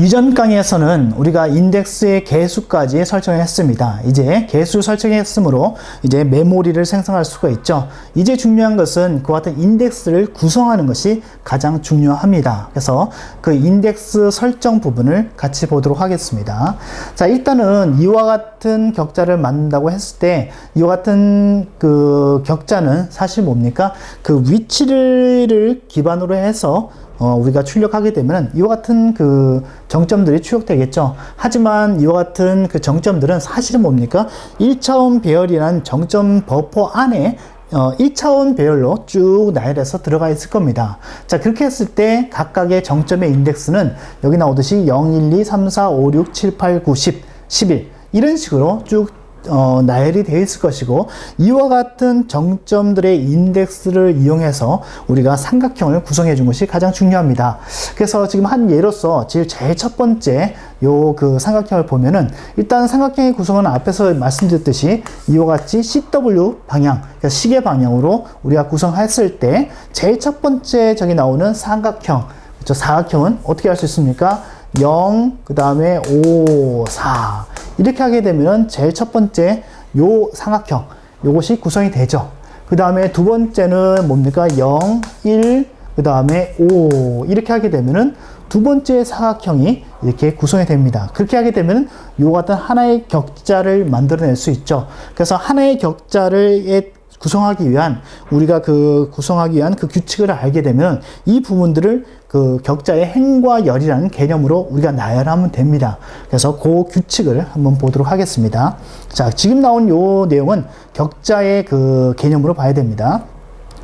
이전 강의에서는 우리가 인덱스의 개수까지 설정했습니다. 이제 개수 설정했으므로 이제 메모리를 생성할 수가 있죠. 이제 중요한 것은 그와 같은 인덱스를 구성하는 것이 가장 중요합니다. 그래서 그 인덱스 설정 부분을 같이 보도록 하겠습니다. 자, 일단은 이와 같은 격자를 만든다고 했을 때 이와 같은 그 격자는 사실 뭡니까? 그 위치를 기반으로 해서 어, 우리가 출력하게 되면 이와 같은 그 정점들이 추적되겠죠. 하지만 이와 같은 그 정점들은 사실은 뭡니까? 1차원 배열이란 정점 버퍼 안에 어, 1차원 배열로 쭉 나열해서 들어가 있을 겁니다. 자, 그렇게 했을 때 각각의 정점의 인덱스는 여기 나오듯이 0, 1, 2, 3, 4, 5, 6, 7, 8, 9, 10, 11 이런 식으로 쭉 어, 나열이 되어 있을 것이고 이와 같은 정점들의 인덱스를 이용해서 우리가 삼각형을 구성해 준 것이 가장 중요합니다. 그래서 지금 한 예로서 제일 제일 첫 번째 요 그 삼각형을 보면은 일단 삼각형의 구성은 앞에서 말씀드렸듯이 이와 같이 CW 방향, 그러니까 시계 방향으로 우리가 구성했을 때 제일 첫 번째 저기 나오는 삼각형, 그렇죠? 사각형은 어떻게 할 수 있습니까? 0, 그 다음에 5, 4. 이렇게 하게 되면 제일 첫 번째 요 삼각형, 요것이 구성이 되죠. 그 다음에 두 번째는 뭡니까? 0, 1, 그 다음에 5. 이렇게 하게 되면은 두 번째 사각형이 이렇게 구성이 됩니다. 그렇게 하게 되면 요 같은 하나의 격자를 만들어낼 수 있죠. 그래서 하나의 격자를 구성하기 위한 우리가 그 구성하기 위한 그 규칙을 알게 되면 이 부분들을 그 격자의 행과 열이라는 개념으로 우리가 나열하면 됩니다. 그래서 그 규칙을 한번 보도록 하겠습니다. 자, 지금 나온 요 내용은 격자의 그 개념으로 봐야 됩니다.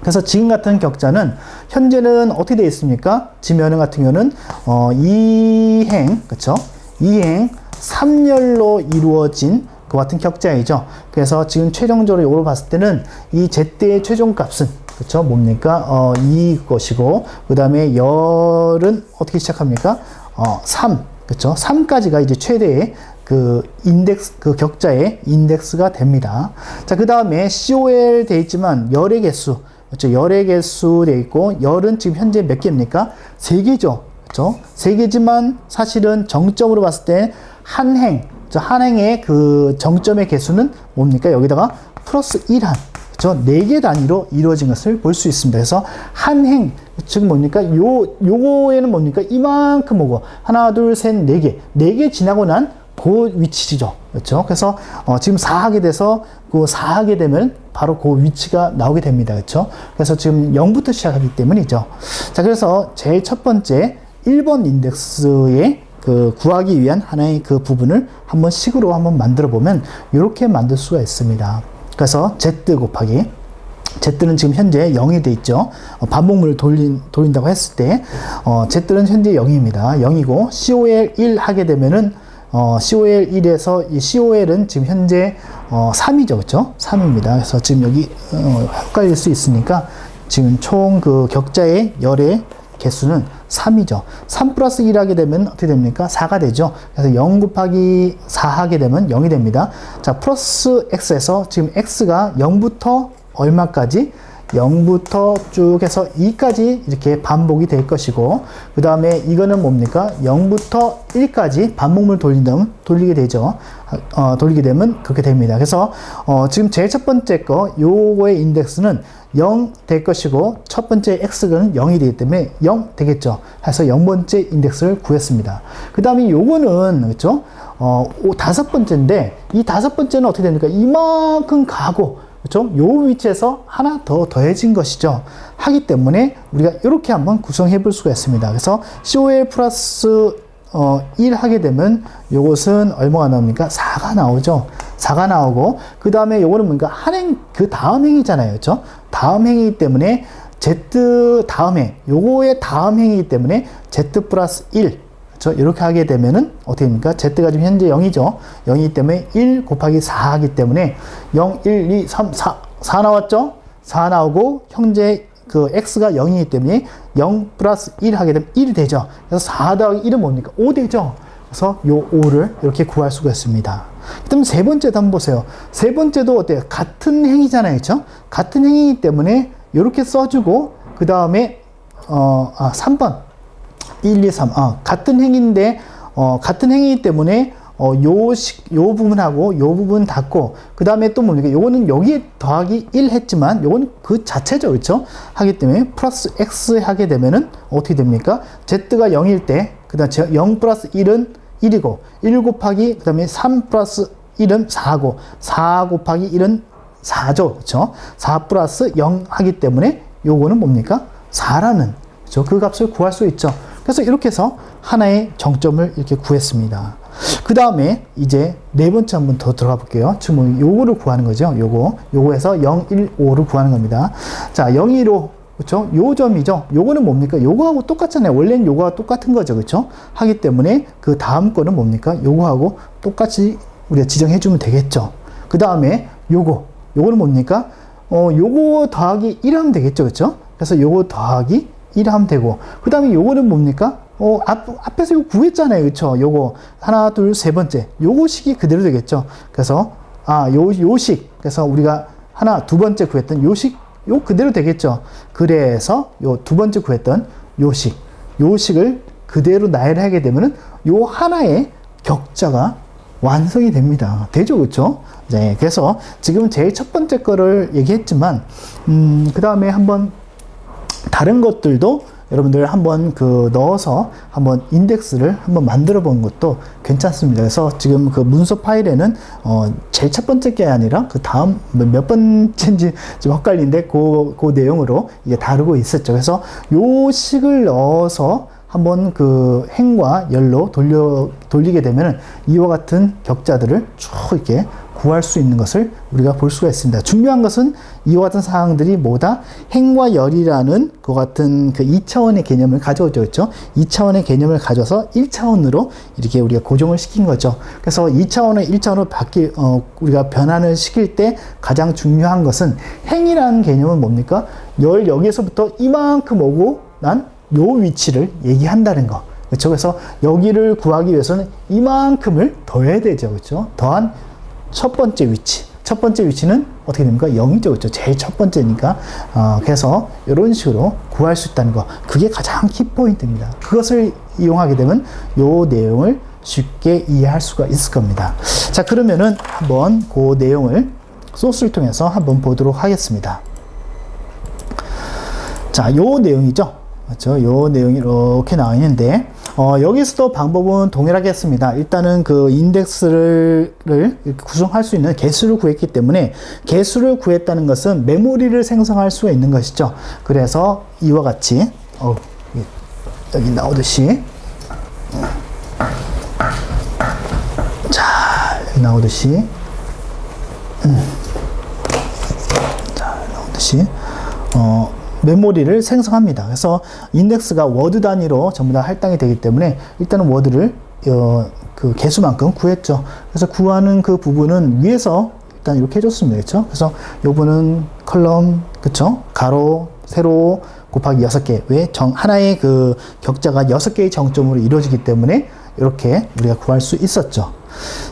그래서 지금 같은 격자는 현재는 어떻게 되어 있습니까? 지면은 같은 경우는 어, 이행 그렇죠? 이행 3열로 이루어진 그 같은 격자이죠. 그래서 지금 최종적으로 이걸 봤을 때는 이 z의 최종 값은 그렇죠? 뭡니까? 어, 이것이고 그 다음에 열은 어떻게 시작합니까? 어, 3 그렇죠? 3까지가 이제 최대의 그 인덱스 그 격자의 인덱스가 됩니다. 자, 그 다음에 COL 돼 있지만 열의 개수 그렇죠? 열의 개수 돼 있고 열은 지금 현재 몇 개입니까? 세 개죠. 그렇죠? 세 개지만 사실은 정점으로 봤을 때 한 행, 한 행의 그 정점의 개수는 뭡니까? 여기다가 플러스 1한 그렇죠? 4개 단위로 이루어진 것을 볼 수 있습니다. 그래서 한 행, 즉 뭡니까? 요, 요거에는 뭡니까? 이만큼 오고, 하나, 둘, 셋, 네 개. 네 개 지나고 난 그 위치죠. 그렇죠? 그래서, 어, 지금 4하게 돼서, 그 4하게 되면 바로 그 위치가 나오게 됩니다. 그렇죠? 그래서 지금 0부터 시작하기 때문이죠. 자, 그래서 제일 첫 번째 1번 인덱스의 그 구하기 위한 하나의 그 부분을 한번 식으로 한번 만들어 보면 이렇게 만들 수가 있습니다. 그래서 z 곱하기 z는 지금 현재 0이 돼 있죠. 어, 반복문을 돌린, 돌린다고 했을 때, 어, z는 현재 0입니다. 0이고, COL 1 하게 되면은, 어, COL 1에서 이 COL은 지금 현재, 어, 3이죠. 그쵸? 3입니다. 그래서 지금 여기, 어, 헷갈릴 수 있으니까, 지금 총 그 격자의 열의 개수는 3이죠. 3 플러스 1 하게 되면 어떻게 됩니까? 4가 되죠. 그래서 0 곱하기 4 하게 되면 0이 됩니다. 자, 플러스 x에서 지금 x가 0부터 얼마까지? 0부터 쭉 해서 2까지 이렇게 반복이 될 것이고 그 다음에 이거는 뭡니까? 0부터 1까지 반복을 돌린다면 돌리게 되죠. 어, 돌리게 되면 그렇게 됩니다. 그래서 어, 지금 제일 첫 번째 거 요거의 인덱스는 0 될 것이고 첫 번째 x는 0이 되기 때문에 0 되겠죠. 해서 0번째 인덱스를 구했습니다. 그 다음에 요거는 그렇죠? 어, 다섯 번째인데 이 다섯 번째는 어떻게 됩니까? 이만큼 가고 그렇죠? 요 위치에서 하나 더 더해진 것이죠. 하기 때문에 우리가 이렇게 한번 구성해 볼 수가 있습니다. 그래서 COL 플러스 어, 1 하게 되면 요것은 얼마가 나옵니까? 4가 나오죠. 4가 나오고 그 다음에 요거는 뭔가 한행 그 다음 행이잖아요. 그렇죠? 다음 행이기 때문에 Z 다음 행 요거의 다음 행이기 때문에 Z 플러스 1 그렇죠? 이렇게 하게 되면은 어떻게 됩니까? Z가 지금 현재 0이죠. 0이기 때문에 1 곱하기 4 하기 때문에 0, 1, 2, 3, 4, 4 나왔죠? 4 나오고 현재 그 x가 0이기 때문에 0 플러스 1 하게 되면 1이 되죠. 그래서 4 더하기 1은 뭡니까? 5 되죠. 그래서 요 5를 이렇게 구할 수가 있습니다. 그다음 세 번째도 한번 보세요. 세 번째도 어때요? 같은 행이잖아요. 그렇죠? 같은 행이기 때문에 이렇게 써주고 그 다음에 어, 아, 3번 1, 2, 3 아, 같은 행인데 어, 같은 행위이기 때문에 어, 요, 식, 요 부분하고 요 부분 닫고, 그 다음에 또 뭡니까? 요거는 여기에 더하기 1 했지만, 요건 그 자체죠. 그쵸? 하기 때문에 플러스 x 하게 되면은 어떻게 됩니까? z가 0일 때, 그 다음 0 플러스 1은 1이고, 1 곱하기, 그 다음에 3 플러스 1은 4고, 4 곱하기 1은 4죠. 그쵸? 4 플러스 0 하기 때문에 요거는 뭡니까? 4라는, 그쵸? 그 값을 구할 수 있죠. 그래서 이렇게 해서 하나의 정점을 이렇게 구했습니다. 그 다음에 이제 네 번째 한 번 더 들어가 볼게요. 지금 요거를 구하는 거죠. 요거. 요거에서 0, 1, 5를 구하는 겁니다. 자, 0, 1, 5. 그쵸? 요 점이죠. 요거는 뭡니까? 요거하고 똑같잖아요. 원래는 요거와 똑같은 거죠. 그쵸? 하기 때문에 그 다음 거는 뭡니까? 요거하고 똑같이 우리가 지정해 주면 되겠죠. 그 다음에 요거. 요거는 뭡니까? 어, 요거 더하기 1 하면 되겠죠. 그쵸? 그래서 요거 더하기 1 하면 되고. 그 다음에 요거는 뭡니까? 어, 앞, 앞에서 이거 구했잖아요. 그쵸? 요거. 하나, 둘, 세 번째. 요거 식이 그대로 되겠죠. 그래서, 아, 요, 요 식. 그래서 우리가 하나, 두 번째 구했던 요 식, 요 그대로 되겠죠. 그래서 요 두 번째 구했던 요 식. 요 식을 그대로 나열하게 되면은 요 하나의 격자가 완성이 됩니다. 되죠, 그렇죠? 네, 그래서 지금 제일 첫 번째 거를 얘기했지만, 음, 그 다음에 한번 다른 것들도 여러분들 한번 그 넣어서 한번 인덱스를 한번 만들어 보는 것도 괜찮습니다. 그래서 지금 그 문서 파일에는 어 제일 첫 번째 게 아니라 그 다음 몇 번째인지 좀 헷갈린데 그, 그 내용으로 이게 다루고 있었죠. 그래서 요 식을 넣어서 한번 그 행과 열로 돌려 돌리게 되면은 이와 같은 격자들을 쭉 이렇게 구할 수 있는 것을 우리가 볼 수가 있습니다. 중요한 것은 이와 같은 사항들이 뭐다? 행과 열이라는 그 같은 그 2차원의 개념을 가져오죠. 그렇죠? 2차원의 개념을 가져서 1차원으로 이렇게 우리가 고정을 시킨 거죠. 그래서 2차원을 1차원으로 바뀌, 어, 우리가 변환을 시킬 때 가장 중요한 것은 행이라는 개념은 뭡니까? 열 여기에서부터 이만큼 오고 난 요 위치를 얘기한다는 거. 그렇죠? 그래서 여기를 구하기 위해서는 이만큼을 더해야 되죠. 그렇죠? 더한 첫 번째 위치. 첫 번째 위치는 어떻게 됩니까? 0이죠. 그렇죠? 제일 첫 번째니까. 어, 그래서 이런 식으로 구할 수 있다는 거. 그게 가장 키포인트입니다. 그것을 이용하게 되면 요 내용을 쉽게 이해할 수가 있을 겁니다. 자, 그러면은 한번 그 내용을 소스를 통해서 한번 보도록 하겠습니다. 자, 요 내용이죠. 그렇죠? 요 내용이 이렇게 나와 있는데, 어, 여기서도 방법은 동일하겠습니다. 일단은 그 인덱스를 구성할 수 있는 개수를 구했기 때문에 개수를 구했다는 것은 메모리를 생성할 수가 있는 것이죠. 그래서 이와 같이, 어, 여기 나오듯이, 자, 나오듯이, 음, 자, 나오듯이, 어, 메모리를 생성합니다. 그래서 인덱스가 워드 단위로 전부 다 할당이 되기 때문에 일단은 워드를 어, 그 개수만큼 구했죠. 그래서 구하는 그 부분은 위에서 일단 이렇게 해줬습니다. 그렇죠? 그래서 요거는 컬럼, 그쵸? 가로, 세로 곱하기 6개. 왜? 정, 하나의 그 격자가 6개의 정점으로 이루어지기 때문에 이렇게 우리가 구할 수 있었죠.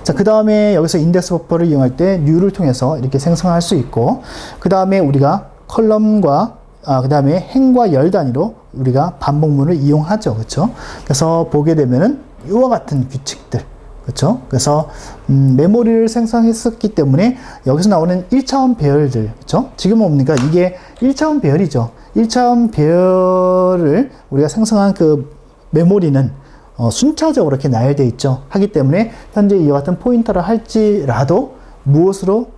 자, 그 다음에 여기서 인덱스 버퍼를 이용할 때 뉴를 통해서 이렇게 생성할 수 있고, 그 다음에 우리가 컬럼과 아, 그 다음에 행과 열 단위로 우리가 반복문을 이용하죠. 그렇죠? 그래서 보게 되면은 이와 같은 규칙들. 그렇죠? 그래서 음, 메모리를 생성했었기 때문에 여기서 나오는 1차원 배열들. 그렇죠? 지금 뭡니까? 이게 1차원 배열이죠. 1차원 배열을 우리가 생성한 그 메모리는 어, 순차적으로 이렇게 나열되어 있죠. 하기 때문에 현재 이와 같은 포인터를 할지라도 무엇으로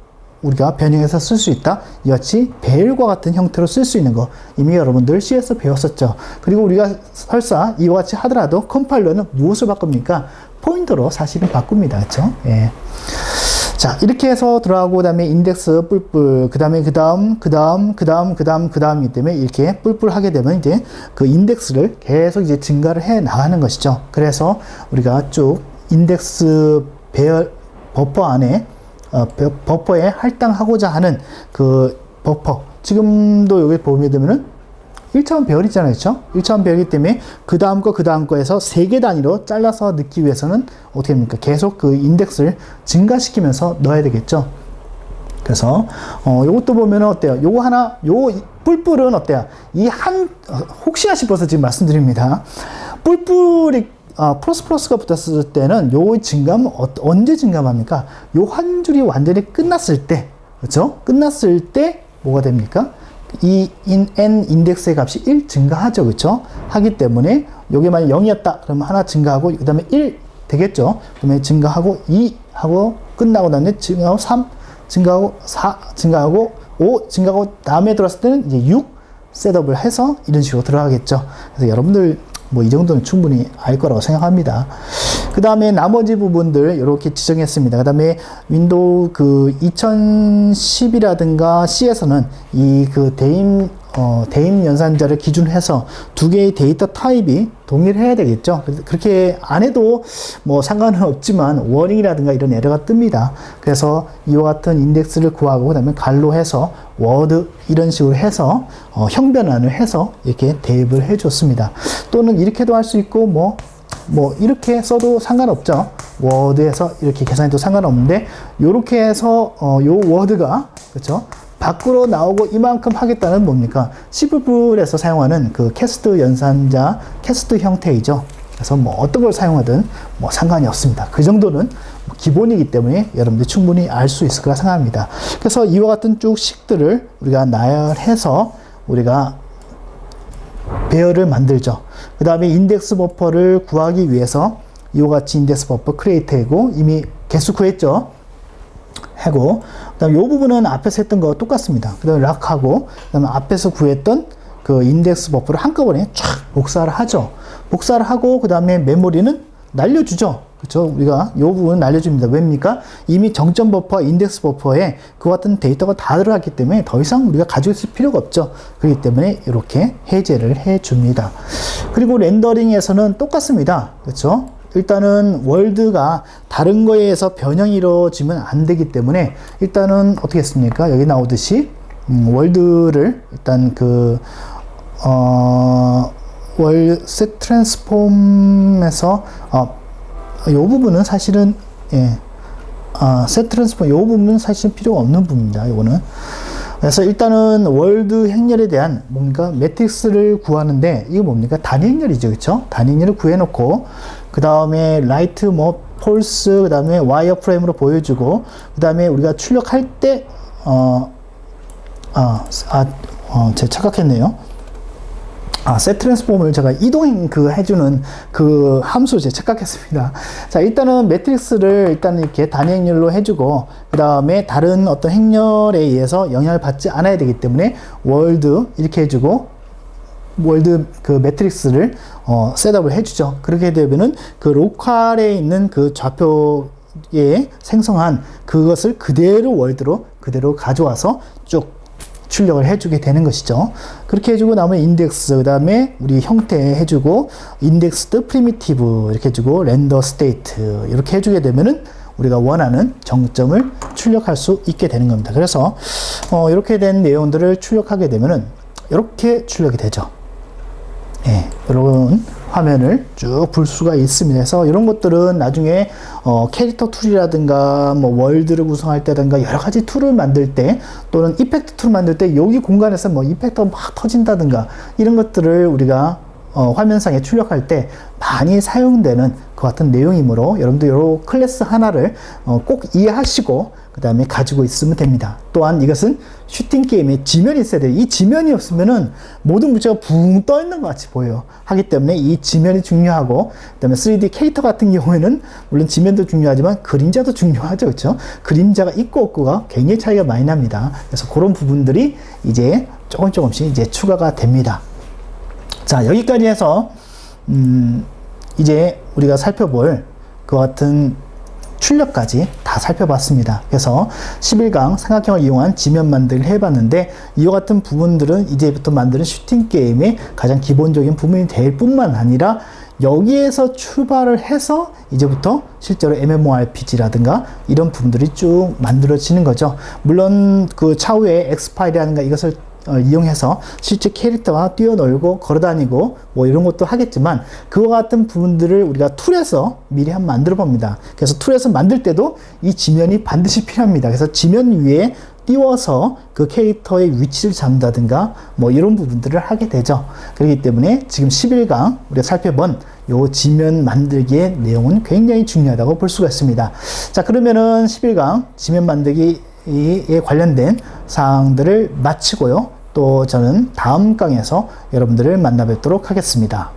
우리가 변형해서 쓸 수 있다. 이와 같이 배열과 같은 형태로 쓸 수 있는 거 이미 여러분들 CS 배웠었죠. 그리고 우리가 설사 이와 같이 하더라도 컴파일러는 무엇을 바꿉니까? 포인터로 사실은 바꿉니다. 그렇죠? 예. 자, 이렇게 해서 들어가고 그다음에 인덱스 뿔뿔 그다음에 그다음 그다음 그다음 그다음 그다음이기 때문에 이렇게 뿔뿔 하게 되면 이제 그 인덱스를 계속 이제 증가를 해 나가는 것이죠. 그래서 우리가 쭉 인덱스 배열 버퍼 안에 어, 버퍼에 할당하고자 하는 그 버퍼. 지금도 여기 보게 되면은 1차원 배열이잖아요. 그렇죠? 1차원 배열이기 때문에 그 다음 거, 그 다음 거에서 세개 단위로 잘라서 넣기 위해서는 어떻게 됩니까? 계속 그 인덱스를 증가시키면서 넣어야 되겠죠. 그래서 어 요것도 보면은 어때요? 요거 하나 요 뿔뿔은 어때요? 이 한 혹시나 싶어서 지금 말씀드립니다. 뿔뿔이 아, 플러스 플러스가 붙었을 때는 요 증감 어, 언제 증감합니까? 요 한 줄이 완전히 끝났을 때, 그렇죠? 끝났을 때 뭐가 됩니까? 이 인, n 인덱스의 값이 1 증가하죠, 그렇죠? 하기 때문에 요게 만약 0이었다 그러면 하나 증가하고 그다음에 1 되겠죠? 그러면 증가하고 2 하고 끝나고 나면 증가하고 3 증가하고 4 증가하고 5 증가하고 다음에 들어왔을 때는 이제 6 셋업을 해서 이런 식으로 들어가겠죠. 그래서 여러분들 뭐 이 정도는 충분히 알 거라고 생각합니다. 그 다음에 나머지 부분들 이렇게 지정했습니다. 그 다음에 윈도우 그 2010이라든가 C에서는 이 그 대임 어, 대임 연산자를 기준으로 해서 두 개의 데이터 타입이 동일해야 되겠죠. 그렇게 안 해도 뭐 상관은 없지만 워링이라든가 이런 에러가 뜹니다. 그래서 이와 같은 인덱스를 구하고 그다음에 갈로 해서 워드 이런 식으로 해서 어, 형변환을 해서 이렇게 대입을 해줬습니다. 또는 이렇게도 할 수 있고 뭐뭐 이렇게 써도 상관없죠. 워드에서 이렇게 계산해도 상관없는데 요렇게 해서 어, 요 워드가 그렇죠. 밖으로 나오고 이만큼 하겠다는 뭡니까? 시브블에서 사용하는 그 캐스트 연산자 캐스트 형태이죠. 그래서 뭐 어떤 걸 사용하든 뭐 상관이 없습니다. 그 정도는 기본이기 때문에 여러분들이 충분히 알 수 있을 거라 생각합니다. 그래서 이와 같은 쭉 식들을 우리가 나열해서 우리가 배열을 만들죠. 그 다음에 인덱스 버퍼를 구하기 위해서 이와 같이 인덱스 버퍼 크리에이트이고 이미 개수 구했죠. 하고 그다음 요 부분은 앞에서 했던 거 똑같습니다. 그다음에 락하고 그다음에 앞에서 구했던 그 인덱스 버퍼를 한꺼번에 쫙 복사를 하죠. 복사를 하고 그다음에 메모리는 날려주죠. 그렇죠? 우리가 요 부분 날려줍니다. 왜입니까? 이미 정점 버퍼, 인덱스 버퍼에 그 같은 데이터가 다 들어갔기 때문에 더 이상 우리가 가지고 있을 필요가 없죠. 그렇기 때문에 이렇게 해제를 해줍니다. 그리고 렌더링에서는 똑같습니다. 그렇죠? 일단은 월드가 다른 거에 의해서 변형이 이루어지면 안 되기 때문에 일단은 어떻게 했습니까? 여기 나오듯이 음, 월드를 일단 그 어, 월, 셋 트랜스폼에서 어, 요 부분은 사실은 예, 아, 셋 트랜스폼 요 부분은 사실 필요가 없는 부분입니다. 요거는 그래서 일단은 월드 행렬에 대한 뭔가 매트릭스를 구하는데 이거 뭡니까 단위 행렬이죠, 그렇죠? 단위 행렬을 구해놓고 그 다음에 라이트 뭐 폴스 그 다음에 와이어 프레임으로 보여주고 그 다음에 우리가 출력할 때 어, 아, 아, 어, 제가 착각했네요. 아, 셋 트랜스폼을 제가 이동 그 해주는 그 함수 제가 착각했습니다. 자, 일단은 매트릭스를 일단 이렇게 단위 행렬로 해주고, 그 다음에 다른 어떤 행렬에 의해서 영향을 받지 않아야 되기 때문에 월드 이렇게 해주고, 월드 그 매트릭스를 어, 셋업을 해주죠. 그렇게 되면은 그 로컬에 있는 그 좌표에 생성한 그것을 그대로 월드로 그대로 가져와서 쭉 출력을 해주게 되는 것이죠. 그렇게 해주고 나면 인덱스, 그 다음에 우리 형태 해주고, 인덱스드 프리미티브 이렇게 해주고, 렌더 스테이트 이렇게 해주게 되면은 우리가 원하는 정점을 출력할 수 있게 되는 겁니다. 그래서 어, 이렇게 된 내용들을 출력하게 되면은 이렇게 출력이 되죠. 예, 여러분 화면을 쭉 볼 수가 있습니다. 그래서 이런 것들은 나중에 어, 캐릭터 툴이라든가 뭐 월드를 구성할 때든가 여러 가지 툴을 만들 때 또는 이펙트 툴을 만들 때 여기 공간에서 뭐 이펙터가 막 터진다든가 이런 것들을 우리가 어, 화면상에 출력할 때 많이 사용되는 그 같은 내용이므로 여러분들 요 클래스 하나를 어, 꼭 이해하시고 그 다음에 가지고 있으면 됩니다. 또한 이것은 슈팅 게임에 지면이 있어야 돼요. 이 지면이 없으면은 모든 물체가 붕 떠 있는 것 같이 보여요. 하기 때문에 이 지면이 중요하고, 그 다음에 3D 캐릭터 같은 경우에는 물론 지면도 중요하지만 그림자도 중요하죠. 그렇죠? 그림자가 있고 없고가 굉장히 차이가 많이 납니다. 그래서 그런 부분들이 이제 조금 조금씩 이제 추가가 됩니다. 자, 여기까지 해서, 음, 이제 우리가 살펴볼 그 같은 출력까지 다 살펴봤습니다. 그래서 11강 삼각형을 이용한 지면 만들기를 해봤는데 이와 같은 부분들은 이제부터 만드는 슈팅 게임의 가장 기본적인 부분이 될 뿐만 아니라 여기에서 출발을 해서 이제부터 실제로 MMORPG라든가 이런 부분들이 쭉 만들어지는 거죠. 물론 그 차후에 엑스파일이라든가 이것을 어, 이용해서 실제 캐릭터와 뛰어놀고 걸어다니고 뭐 이런 것도 하겠지만 그와 같은 부분들을 우리가 툴에서 미리 한번 만들어 봅니다. 그래서 툴에서 만들 때도 이 지면이 반드시 필요합니다. 그래서 지면 위에 띄워서 그 캐릭터의 위치를 잡는다든가 뭐 이런 부분들을 하게 되죠. 그렇기 때문에 지금 11강 우리가 살펴본 요 지면 만들기의 내용은 굉장히 중요하다고 볼 수가 있습니다. 자, 그러면은 11강 지면 만들기 에 관련된 사항들을 마치고요. 또 저는 다음 강에서 여러분들을 만나 뵙도록 하겠습니다.